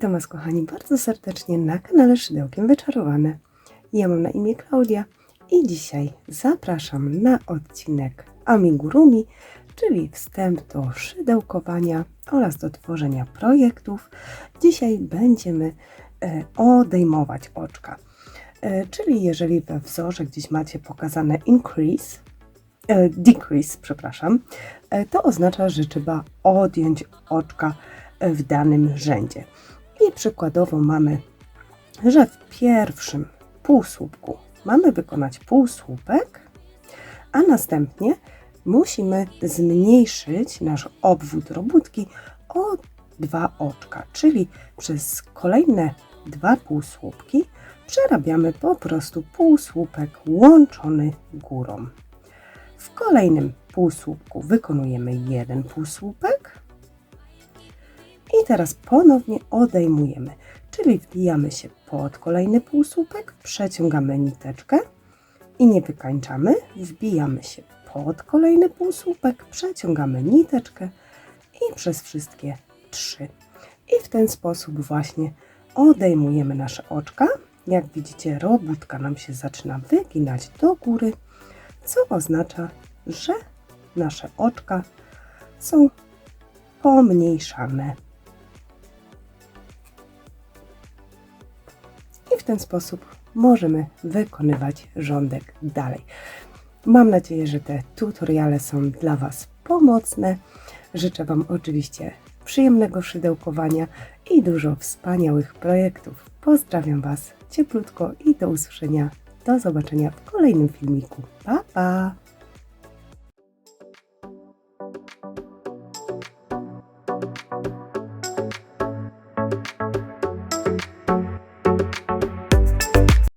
Witam Was, kochani, bardzo serdecznie na kanale Szydełkiem Wyczarowane. Ja mam na imię Klaudia i dzisiaj zapraszam na odcinek Amigurumi, czyli wstęp do szydełkowania oraz do tworzenia projektów. Dzisiaj będziemy e, odejmować oczka. E, czyli jeżeli we wzorze gdzieś macie pokazane increase, e, decrease, przepraszam, to oznacza, że trzeba odjąć oczka w danym rzędzie. Przykładowo mamy, że w pierwszym półsłupku mamy wykonać półsłupek, a następnie musimy zmniejszyć nasz obwód robótki o dwa oczka, czyli przez kolejne dwa półsłupki przerabiamy po prostu półsłupek łączony górą. W kolejnym półsłupku wykonujemy jeden półsłupek teraz ponownie odejmujemy, czyli wbijamy się pod kolejny półsłupek, przeciągamy niteczkę i nie wykańczamy, wbijamy się pod kolejny półsłupek, przeciągamy niteczkę i przez wszystkie trzy. I w ten sposób właśnie odejmujemy nasze oczka. Jak widzicie, robótka nam się zaczyna wyginać do góry, co oznacza, że nasze oczka są pomniejszane. W ten sposób możemy wykonywać rządek dalej. Mam nadzieję, że te tutoriale są dla Was pomocne. Życzę Wam oczywiście przyjemnego szydełkowania i dużo wspaniałych projektów. Pozdrawiam Was cieplutko i do usłyszenia. Do zobaczenia w kolejnym filmiku. Pa, pa!